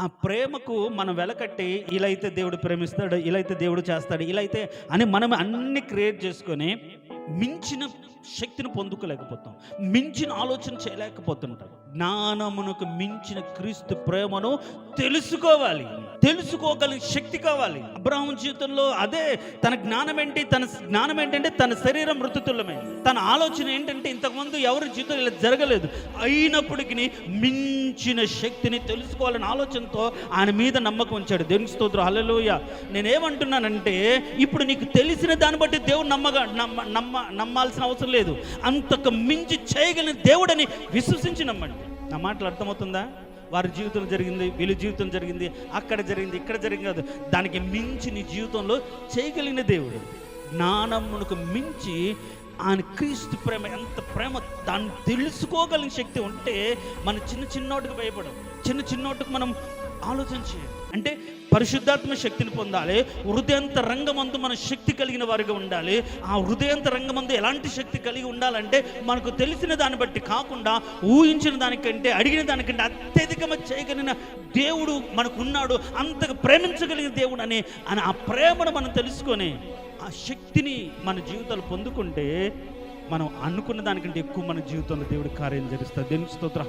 ఆ ప్రేమకు మనం వెలకట్టి ఇలా అయితే దేవుడు ప్రేమిస్తాడు ఇలా అయితే దేవుడు చేస్తాడు ఇలా అయితే అని మనం అన్ని క్రియేట్ చేసుకొని మించిన శక్తిని పొందుకోలేకపోతాం. మించిన ఆలోచన చేయలేకపోతుంటాం. జ్ఞానమునకు మించిన క్రీస్తు ప్రేమను తెలుసుకోవాలి. తెలుసుకోగలిగే శక్తి కావాలి. అబ్రాహం జీవితంలో అదే తన జ్ఞానం ఏంటి తన జ్ఞానం ఏంటంటే తన శరీరం మృతుతులమే. తన ఆలోచన ఏంటంటే ఇంతకుముందు ఎవరి జీవితం ఇలా జరగలేదు. అయినప్పటికీ మించిన శక్తిని తెలుసుకోవాలని ఆలోచనతో ఆయన మీద నమ్మకం ఉంచాడు. దేవుని స్తోత్రం. హల్లెలూయ. నేనేమంటున్నానంటే ఇప్పుడు నీకు తెలిసిన దాన్ని బట్టి దేవుడు నమ్మగా నమ్మ నమ్మ నమ్మాల్సిన అవసరం లేదు. అంతకు మించి చేయగలిగిన దేవుడని విశ్వసించి నమ్మండి. నా మాటలు అర్థమవుతుందా? వారి జీవితంలో జరిగింది వీళ్ళ జీవితం జరిగింది అక్కడ జరిగింది ఇక్కడ జరిగింది కాదు. దానికి మించి నీ జీవితంలో చేయగలిగిన దేవుడు. జ్ఞానమునకు మించి ఆయన క్రీస్తు ప్రేమ ఎంత ప్రేమ దాన్ని తెలుసుకోగలిగిన శక్తి ఉంటే మన చిన్న చిన్నోటికి భయపడం చిన్న చిన్నోటికి మనం ఆలోచన చేయాలి. అంటే పరిశుద్ధాత్మ శక్తిని పొందాలి. హృదయంత రంగమందు మన శక్తి కలిగిన వారిగా ఉండాలి. ఆ హృదయంత రంగమందు ఎలాంటి శక్తి కలిగి ఉండాలంటే మనకు తెలిసిన దాన్ని బట్టి కాకుండా ఊహించిన దానికంటే అడిగిన దానికంటే అత్యధికమైన చేయగలిగిన దేవుడు మనకు ఉన్నాడు అంతగా ప్రేమించగలిగిన దేవుడు అని అని ఆ ప్రేమను మనం తెలుసుకొని ఆ శక్తిని మన జీవితాలు పొందుకుంటే మనం అనుకున్న దానికంటే ఎక్కువ మన జీవితంలో దేవుడు కార్యం జరిస్తారు దేవుని స్తోత్రం.